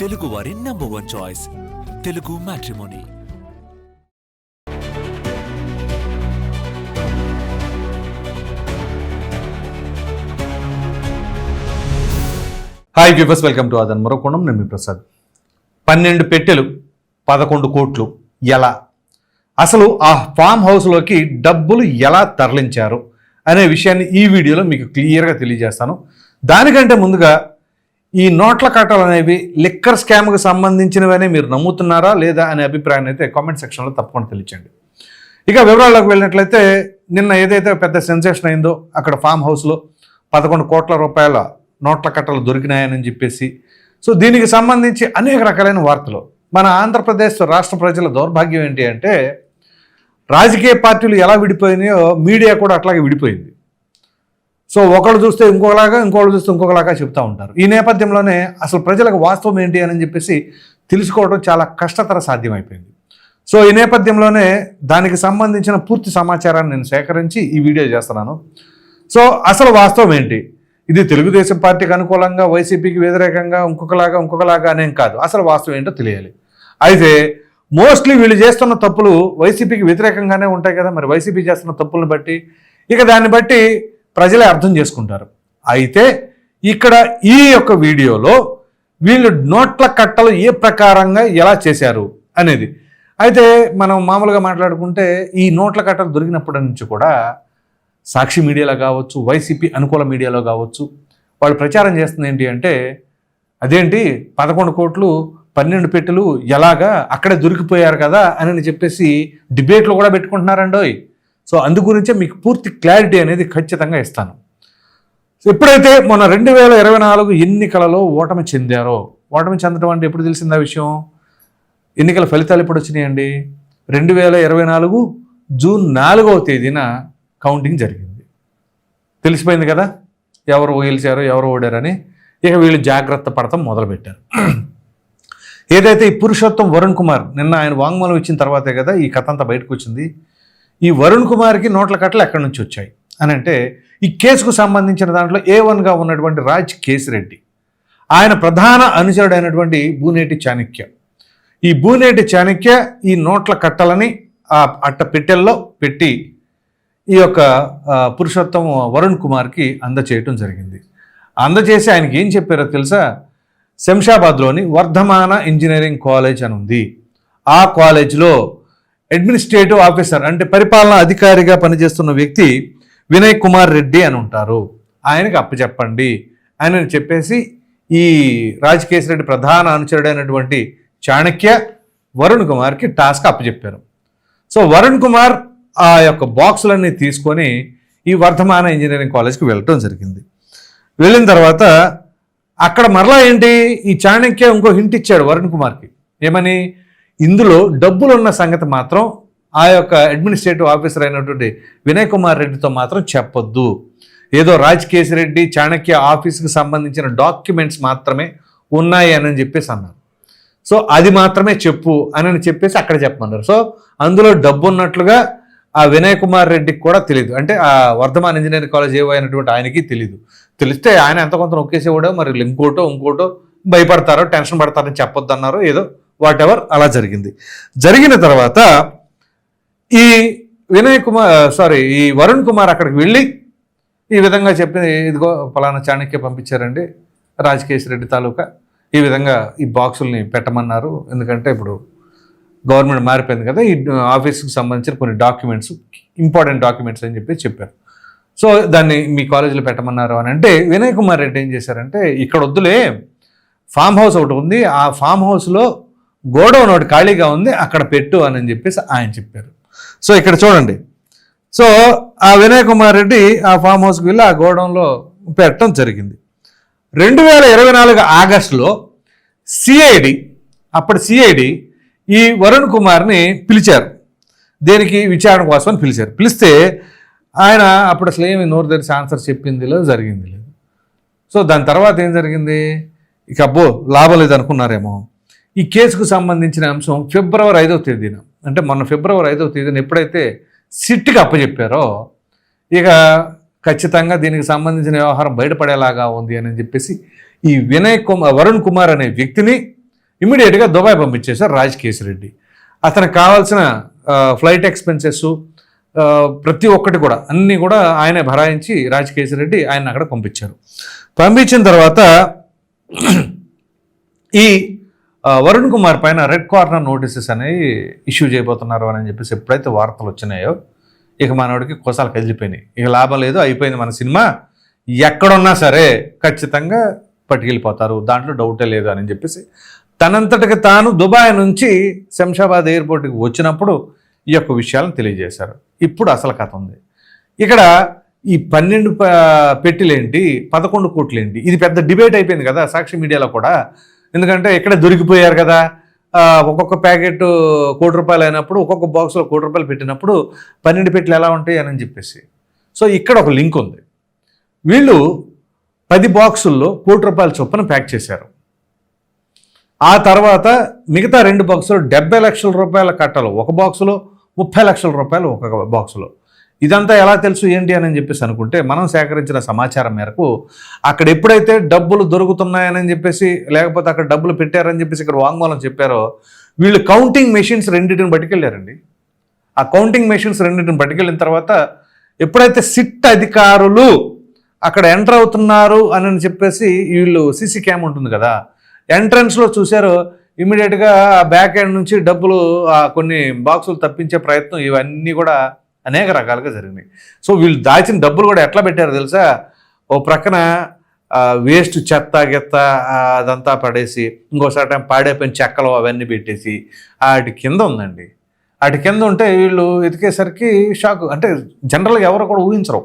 తెలుగు వారి number one choice Telugu matrimony hi viewers welcome to అదన్ మరొకొండం నేను మీ ప్రసాద్. పన్నెండు పెట్టెలు పదకొండు కోట్లు ఎలా? అసలు ఆ ఫామ్ హౌస్లోకి డబ్బులు ఎలా తరలించారు? అనే విషయాన్ని ఈ వీడియోలో మీకు క్లియర్గా తెలియజేస్తాను. దానికంటే ముందుగా ఈ నోట్ల కట్టలు అనేవి లిక్కర్ స్కామ్కి సంబంధించినవనే మీరు నమ్ముతున్నారా లేదా అనే అభిప్రాయాన్ని అయితే కామెంట్ సెక్షన్లో తప్పకుండా తెలియచండి ఇక వివరాల్లోకి వెళ్ళినట్లయితే నిన్న ఏదైతే పెద్ద సెన్సేషన్ అయిందో అక్కడ ఫామ్ హౌస్లో పదకొండు కోట్ల రూపాయల నోట్ల కట్టలు దొరికినాయని చెప్పేసి సో దీనికి సంబంధించి అనేక రకాలైన వార్తలు. మన ఆంధ్రప్రదేశ్ రాష్ట్ర ప్రజల దౌర్భాగ్యం ఏంటి అంటే రాజకీయ పార్టీలు ఎలా విడిపోయినాయో మీడియా కూడా అట్లాగే విడిపోయింది. సో ఒకళ్ళు చూస్తే ఇంకొకలాగా ఇంకొకళ్ళు చూస్తే ఇంకొకలాగా చెప్తూ ఉంటారు. ఈ నేపథ్యంలోనే అసలు ప్రజలకు వాస్తవం ఏంటి అని చెప్పేసి తెలుసుకోవడం చాలా కష్టతర సాధ్యమైపోయింది. సో ఈ నేపథ్యంలోనే దానికి సంబంధించిన పూర్తి సమాచారాన్ని నేను సేకరించి ఈ వీడియో చేస్తున్నాను. సో అసలు వాస్తవం ఏంటి? ఇది తెలుగుదేశం పార్టీకి అనుకూలంగా వైసీపీకి వ్యతిరేకంగా ఇంకొకలాగా ఇంకొకలాగా అనేం కాదు. అసలు వాస్తవం ఏంటో తెలియాలి. అయితే మోస్ట్లీ వీళ్ళు చేస్తున్న తప్పులు వైసీపీకి వ్యతిరేకంగానే ఉంటాయి కదా. మరి వైసీపీ చేస్తున్న తప్పులను బట్టి ఇక దాన్ని బట్టి ప్రజలే అర్థం చేసుకుంటారు. అయితే ఇక్కడ ఈ యొక్క వీడియోలో వీళ్ళు నోట్ల కట్టలు ఏ ప్రకారంగా ఎలా చేశారు అనేది. అయితే మనం మామూలుగా మాట్లాడుకుంటే ఈ నోట్ల కట్టలు దొరికినప్పటి నుంచి కూడా సాక్షి మీడియాలో కావచ్చు వైసీపీ అనుకూల మీడియాలో కావచ్చు వాళ్ళు ప్రచారం చేస్తుంది ఏంటి అంటే అదేంటి పదకొండు కోట్లు పన్నెండు పెట్టెలు ఎలాగా అక్కడే దొరికిపోయారు కదా అని చెప్పేసి డిబేట్లు కూడా పెట్టుకుంటున్నారండోయ్. సో అందు గురించే మీకు పూర్తి క్లారిటీ అనేది ఖచ్చితంగా ఇస్తాను. ఎప్పుడైతే మొన్న రెండు వేల ఇరవై నాలుగు ఎన్నికలలో ఓటమి చెందారో ఓటమి చెందడం అంటే ఎప్పుడు తెలిసిందా విషయం? ఎన్నికల ఫలితాలు ఎప్పుడు వచ్చినాయండి? రెండు వేల ఇరవై నాలుగు జూన్ నాలుగవ తేదీన కౌంటింగ్ జరిగింది. తెలిసిపోయింది కదా? ఎవరు గెలిచారో ఎవరు ఓడారని. ఇక వీళ్ళు జాగ్రత్త పడటం మొదలుపెట్టారు. ఏదైతే ఈ పురుషోత్తం వరుణ్ కుమార్ నిన్న ఆయన వాంగ్మూలం ఇచ్చిన తర్వాతే కదా ఈ కథ అంతా బయటకు వచ్చింది. ఈ వరుణ్ కుమార్కి నోట్ల కట్టలు ఎక్కడి నుంచి వచ్చాయి? అని అంటే ఈ కేసుకు సంబంధించిన దాంట్లో ఏ వన్గా ఉన్నటువంటి రాజ్ కేసిరెడ్డి. ఆయన ప్రధాన అనుచరుడైనటువంటి బూనేటి చాణక్య. ఈ బూనేటి చాణక్య ఈ నోట్ల కట్టలని ఆ అట్ట పెట్టెల్లో పెట్టి ఈ యొక్క పురుషోత్తం వరుణ్ కుమార్కి అందచేయటం జరిగింది. అందచేసి ఆయనకి ఏం చెప్పారో తెలుసా? శంషాబాద్లోని వర్ధమాన ఇంజనీరింగ్ కాలేజ్ అని ఉంది. ఆ కాలేజ్లో అడ్మినిస్ట్రేటివ్ ఆఫీసర్ అంటే పరిపాలనా అధికారిగా పనిచేస్తున్న వ్యక్తి వినయ్ కుమార్ రెడ్డి అని ఉంటారు. ఆయనకి అప్పచెప్పండి అని చెప్పేసి ఈ రాజకేశ్ రెడ్డి ప్రధాన అనుచరుడైనటువంటి చాణక్య వరుణ్ కుమార్కి టాస్క్ అప్పచెప్పారు సో వరుణ్ కుమార్ ఆ యొక్క బాక్సులన్నీ తీసుకొని ఈ వర్ధమాన ఇంజనీరింగ్ కాలేజ్కి వెళ్ళటం జరిగింది. వెళ్ళిన తర్వాత అక్కడ మరలా ఏంటి? ఈ చాణక్య ఇంకో హింట్ ఇచ్చాడు వరుణ్ కుమార్కి. ఏమని? ఇందులో డబ్బులు ఉన్న సంగతి మాత్రం ఆ యొక్క అడ్మినిస్ట్రేటివ్ ఆఫీసర్ అయినటువంటి వినయ్ కుమార్ రెడ్డితో మాత్రం చెప్పొద్దు. ఏదో రాజకేశ్ రెడ్డి చాణక్య ఆఫీస్కి సంబంధించిన డాక్యుమెంట్స్ మాత్రమే ఉన్నాయి అని చెప్పేసి అన్నారు. సో అది మాత్రమే చెప్పు అని చెప్పేసి అక్కడ చెప్పమన్నారు. సో అందులో డబ్బు ఉన్నట్లుగా ఆ వినయ్ కుమార్ రెడ్డికి కూడా తెలియదు అంటే ఆ వర్ధమాన్ ఇంజనీరింగ్ కాలేజ్ ఏవో అయినటువంటి ఆయనకి తెలియదు తెలిస్తే ఆయన ఎంత కొంత నొక్కేసేవాడో మరి ఇంకోటో ఇంకోటో భయపడతారో టెన్షన్ పడతారని చెప్పొద్దన్నారో. ఏదో వాట్ ఎవర్ అలా జరిగింది. జరిగిన తర్వాత ఈ వినయ్ కుమార్ సారీ ఈ వరుణ్ కుమార్ అక్కడికి వెళ్ళి ఈ విధంగా చెప్పి ఇదిగో ఫలానా చాణక్య పంపించారండి రాజకేశ్ రెడ్డి తాలూకా ఈ విధంగా ఈ బాక్సుల్ని పెట్టమన్నారు. ఎందుకంటే ఇప్పుడు గవర్నమెంట్ మారిపోయింది కదా ఈ ఆఫీస్కి సంబంధించిన కొన్ని డాక్యుమెంట్స్ ఇంపార్టెంట్ డాక్యుమెంట్స్ అని చెప్పి చెప్పారు. సో దాన్ని మీ కాలేజీలో పెట్టమన్నారు అని అంటే వినయ్ కుమార్ రెడ్డి ఏం చేశారంటే ఇక్కడ వద్దులే ఫామ్ హౌస్ ఒకటి ఉంది ఆ ఫామ్ హౌస్లో గోడౌన్ ఒకటి ఖాళీగా ఉంది అక్కడ పెట్టు అని చెప్పేసి ఆయన చెప్పారు. సో ఇక్కడ చూడండి. సో ఆ వినయ్ కుమార్ రెడ్డి ఆ ఫామ్ హౌస్కి వెళ్ళి ఆ గోడౌన్లో పెట్టడం జరిగింది. రెండు వేల ఇరవై నాలుగు ఆగస్టులో సిఐడి అప్పటి సిఐడి ఈ వరుణ్ కుమార్ని పిలిచారు. దేనికి? విచారణ కోసం అని పిలిచారు. పిలిస్తే ఆయన అప్పుడు అసలు ఏమి నోరు తెరిచి ఆన్సర్ చెప్పింది లేదు జరిగింది లేదు. సో దాని తర్వాత ఏం జరిగింది? ఇక అబ్బో లాభం లేదు అనుకున్నారేమో ఈ కేసుకు సంబంధించిన అంశం ఫిబ్రవరి ఐదవ తేదీన. అంటే మొన్న ఫిబ్రవరి ఐదవ తేదీన ఎప్పుడైతే సిట్కి అప్పచెప్పారో ఇక ఖచ్చితంగా దీనికి సంబంధించిన వ్యవహారం బయటపడేలాగా ఉంది అని చెప్పేసి ఈ వినయ్ కుమార్ వరుణ్ కుమార్ అనే వ్యక్తిని ఇమీడియట్గా దుబాయ్ పంపించేశారు రాజ్ కేసిరెడ్డి అతనికి కావాల్సిన ఫ్లైట్ ఎక్స్పెన్సెస్ ప్రతి ఒక్కటి కూడా అన్నీ కూడా ఆయనే భరాయించి రాజ్ కేసిరెడ్డి ఆయన అక్కడ పంపించారు. పంపించిన తర్వాత ఈ వరుణ్ కుమార్ పైన రెడ్ కార్నర్ నోటీసెస్ అనేవి ఇష్యూ చేయబోతున్నారు అని చెప్పేసి ఎప్పుడైతే వార్తలు వచ్చినాయో ఇక మనోడికి కోసాలు కదిలిపోయినాయి. ఇక లాభం లేదు అయిపోయింది మన సినిమా. ఎక్కడున్నా సరే ఖచ్చితంగా పట్టుకెళ్ళిపోతారు. దాంట్లో డౌటే లేదు అని చెప్పేసి తనంతటికి తాను దుబాయ్ నుంచి శంషాబాద్ ఎయిర్పోర్ట్కి వచ్చినప్పుడు ఈ యొక్క విషయాలను తెలియజేశారు. ఇప్పుడు అసలు కథ ఉంది. ఇక్కడ ఈ పన్నెండు పెట్టిలేంటి పెట్టెలేంటి పదకొండు కోట్లేంటి ఇది పెద్ద డిబేట్ అయిపోయింది కదా సాక్షి మీడియాలో కూడా. ఎందుకంటే ఇక్కడ దొరికిపోయారు కదా. ఒక్కొక్క ప్యాకెట్ కోటి రూపాయలు అయినప్పుడు ఒక్కొక్క బాక్స్లో కోటి రూపాయలు పెట్టినప్పుడు పన్నెండు పెట్లు ఎలా ఉంటాయి అని చెప్పేసి. సో ఇక్కడ ఒక లింక్ ఉంది. వీళ్ళు పది బాక్సుల్లో కోటి రూపాయల చొప్పున ప్యాక్ చేశారు. ఆ తర్వాత మిగతా రెండు బాక్సులు డెబ్బై లక్షల రూపాయల కట్టలు ఒక బాక్సులో ముప్పై లక్షల రూపాయలు ఒక బాక్సులో ఇదంతా ఎలా తెలుసు ఏంటి అని చెప్పేసి అనుకుంటే మనం సేకరించిన సమాచారం మేరకు అక్కడ ఎప్పుడైతే డబ్బులు దొరుకుతున్నాయని చెప్పేసి లేకపోతే అక్కడ డబ్బులు పెట్టారని చెప్పేసి ఇక్కడ వాంగ్మూలం చెప్పారో వీళ్ళు కౌంటింగ్ మెషిన్స్ రెండింటిని పట్టుకెళ్ళారండి. ఆ కౌంటింగ్ మెషిన్స్ రెండింటిని పట్టుకెళ్ళిన తర్వాత ఎప్పుడైతే సిట్ అధికారులు అక్కడ ఎంటర్ అవుతున్నారు అని చెప్పేసి వీళ్ళు సీసీ క్యామ్ ఉంటుంది కదా ఎంట్రన్స్లో చూశారు. ఇమీడియట్గా ఆ బ్యాక్ ఎండ్ నుంచి డబ్బులు కొన్ని బాక్సులు తప్పించే ప్రయత్నం ఇవన్నీ కూడా అనేక రకాలుగా జరిగినాయి. సో వీళ్ళు దాచిన డబ్బులు కూడా ఎట్లా పెట్టారో తెలుసా? ఓ ప్రక్కన వేస్ట్ చెత్త గెత్త అదంతా పడేసి ఇంకోసారి టైం పాడైపోయిన చెక్కలు అవన్నీ పెట్టేసి వాటి కింద ఉందండి. వాటి కింద ఉంటే వీళ్ళు ఎతికేసరికి షాక్ అంటే జనరల్గా ఎవరు కూడా ఊహించరు.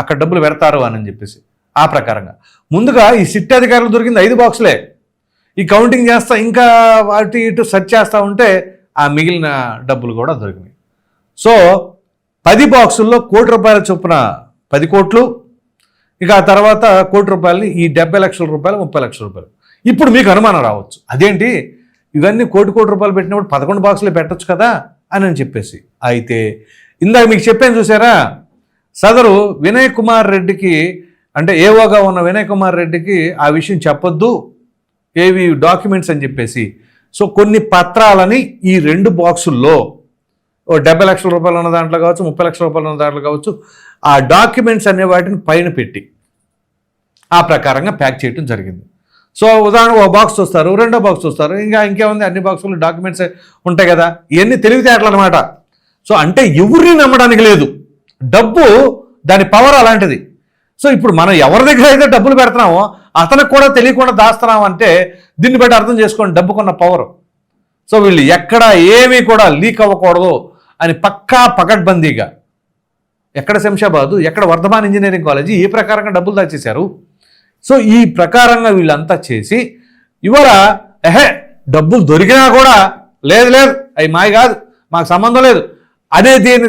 అక్కడ డబ్బులు పెడతారు అని చెప్పేసి ఆ ప్రకారంగా. ముందుగా ఈ సిట్ అధికారులు దొరికింది ఐదు బాక్సులే. ఈ కౌంటింగ్ చేస్తా ఇంకా వాటి ఇటు సెర్చ్ చేస్తూ ఉంటే ఆ మిగిలిన డబ్బులు కూడా దొరికినాయి. సో పది బాక్సుల్లో కోటి రూపాయల చొప్పున పది కోట్లు. ఇక ఆ తర్వాత కోటి రూపాయలని ఈ డెబ్బై లక్షల రూపాయలు ముప్పై లక్షల రూపాయలు. ఇప్పుడు మీకు అనుమానం రావచ్చు. అదేంటి? ఇవన్నీ కోటి కోటి రూపాయలు పెట్టినప్పుడు పదకొండు బాక్సులు పెట్టొచ్చు కదా అని అని చెప్పేసి. అయితే ఇందాక మీకు చెప్పాను చూసారా? సదరు వినయ్ కుమార్ రెడ్డికి అంటే ఏవోగా ఉన్న వినయ్ కుమార్ రెడ్డికి ఆ విషయం చెప్పొద్దు. ఏవి డాక్యుమెంట్స్ అని చెప్పేసి. సో కొన్ని పత్రాలని ఈ రెండు బాక్సుల్లో ఓ డెబ్బై లక్షల రూపాయలు ఉన్న దాంట్లో కావచ్చు ముప్పై లక్షల రూపాయలు ఉన్న దాంట్లో కావచ్చు ఆ డాక్యుమెంట్స్ అనే వాటిని పైన పెట్టి ఆ ప్రకారంగా ప్యాక్ చేయడం జరిగింది. సో ఉదాహరణ ఓ బాక్స్ చూస్తారు రెండో బాక్స్ చూస్తారు ఇంకా ఇంకేముంది? అన్ని బాక్సులు డాక్యుమెంట్స్ ఉంటాయి కదా? ఇవన్నీ తెలివితేటలు అనమాట సో అంటే ఎవరిని నమ్మడానికి లేదు. డబ్బు దాని పవర్ అలాంటిది. సో ఇప్పుడు మనం ఎవరి దగ్గర అయితే డబ్బులు పెడుతున్నామో అతనికి కూడా తెలియకుండా దాస్తున్నాం అంటే దీన్ని బట్టి అర్థం చేసుకోండి డబ్బుకున్న పవర్. సో వీళ్ళు ఎక్కడ ఏమీ కూడా లీక్ అవ్వకూడదు. అని పక్కా పకడ్బందీగా ఎక్కడ శంషాబాదు ఎక్కడ వర్ధమాన్ ఇంజనీరింగ్ కాలేజీ ఏ ప్రకారంగా డబ్బులు దాచేశారు? సో ఈ ప్రకారంగా వీళ్ళంతా చేసి ఇవాళ ఎహే డబ్బులు దొరికినా కూడా లేదు లేదు అవి మాయ కాదు మాకు సంబంధం లేదు అనే దీన్ని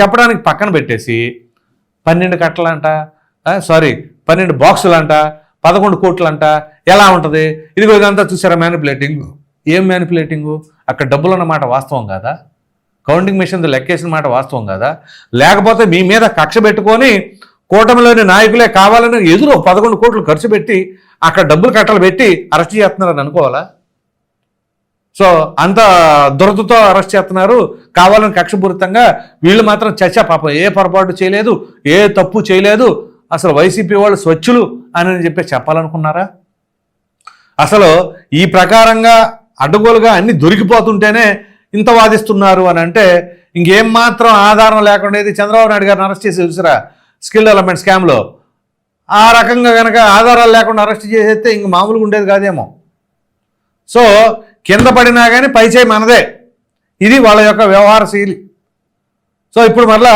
చెప్పడానికి పక్కన పెట్టేసి పన్నెండు కట్టలంట సారీ పన్నెండు బాక్సులంట పదకొండు కోట్లంట ఎలా ఉంటుంది? ఇదిగో ఇదంతా చూసారా మ్యానిపులేటింగ్ ఏం మ్యానిపులేటింగు అక్కడ డబ్బులు అన్నమాట వాస్తవం కాదా? కౌంటింగ్ మిషన్ లెక్కేసిన మాట వాస్తవం కదా? లేకపోతే మీ మీద కక్ష పెట్టుకొని కూటమిలోని నాయకులే కావాలని ఎదురు పదకొండు కోట్లు ఖర్చు పెట్టి అక్కడ డబ్బులు కట్టలు పెట్టి అరెస్ట్ చేస్తున్నారని అనుకోవాలా? సో అంత దురదతో అరెస్ట్ చేస్తున్నారు. కావాలని కక్షపూరితంగా వీళ్ళు మాత్రం చచ్చా పాపం. ఏ పొరపాటు చేయలేదు ఏ తప్పు చేయలేదు. అసలు వైసీపీ వాళ్ళు స్వచ్ఛులు అని చెప్పి చెప్పాలనుకున్నారా? అసలు ఈ ప్రకారంగా అడ్డగోలుగా అన్ని దొరికిపోతుంటేనే ఇంత వాదిస్తున్నారు అని అంటే ఇంకేం మాత్రం ఆధారం లేకుండా ఇది చంద్రబాబు నాయుడు గారిని అరెస్ట్ చేసి చూసారా? స్కిల్ డెవలప్మెంట్ స్కామ్లో ఆ రకంగా కనుక ఆధారాలు లేకుండా అరెస్ట్ చేసేస్తే ఇంక మామూలుగా ఉండేది కాదేమో. సో కింద పడినా కానీ పైచేయి మనదే. ఇది వాళ్ళ యొక్క వ్యవహార శైలి. సో ఇప్పుడు మరలా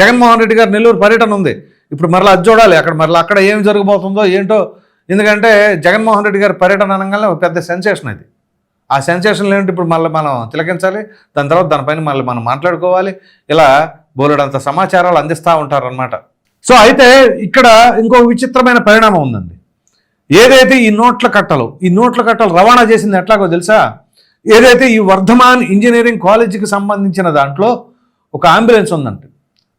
జగన్మోహన్ రెడ్డి గారు నెల్లూరు పర్యటన ఉంది. ఇప్పుడు మరలా అది చూడాలి. అక్కడ మరలా అక్కడ ఏం జరగబోతుందో ఏంటో. ఎందుకంటే జగన్మోహన్ రెడ్డి గారి పర్యటన అనగానే ఒక పెద్ద సెన్సేషన్ అది. ఆ సెన్సేషన్ ఏంటి ఇప్పుడు మళ్ళీ మనం తిలకించాలి. దాని తర్వాత దానిపైన మళ్ళీ మనం మాట్లాడుకోవాలి. ఇలా బోలెడంత సమాచారాలు అందిస్తూ ఉంటారనమాట సో అయితే ఇక్కడ ఇంకో విచిత్రమైన పరిణామం ఉందండి. ఏదైతే ఈ నోట్ల కట్టలు ఈ నోట్ల కట్టలు రవాణా చేసింది ఎట్లాగో తెలుసా? ఏదైతే ఈ వర్ధమాన్ ఇంజనీరింగ్ కాలేజీకి సంబంధించిన దాంట్లో ఒక అంబులెన్స్ ఉందంట.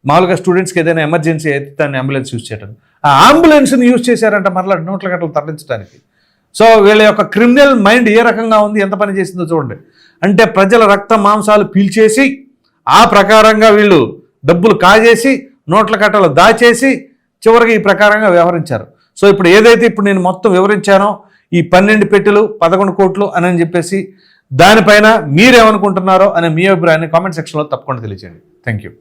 మామూలుగా స్టూడెంట్స్కి ఏదైనా ఎమర్జెన్సీ అయితే దాన్ని అంబులెన్స్ యూజ్ చేయడం ఆ అంబులెన్స్ని యూజ్ చేశారంట మరలా నోట్ల కట్టలు తరలించడానికి. సో వీళ్ళ యొక్క క్రిమినల్ మైండ్ ఏ రకంగా ఉంది ఎంత పని చేసిందో చూడండి. అంటే ప్రజల రక్త మాంసాలు పీల్చేసి ఆ ప్రకారంగా వీళ్ళు డబ్బులు కాజేసి నోట్ల కట్టలు దాచేసి చివరికి ఈ ప్రకారంగా వ్యవహరించారు. సో ఇప్పుడు ఏదైతే ఇప్పుడు నేను మొత్తం వివరించానో ఈ పన్నెండు పెట్టెలు పదకొండు కోట్లు అని చెప్పేసి దానిపైన మీరేమనుకుంటున్నారో అనే మీ అభిప్రాయాన్ని కామెంట్ సెక్షన్లో తప్పకుండా తెలియజేయండి థ్యాంక్ యూ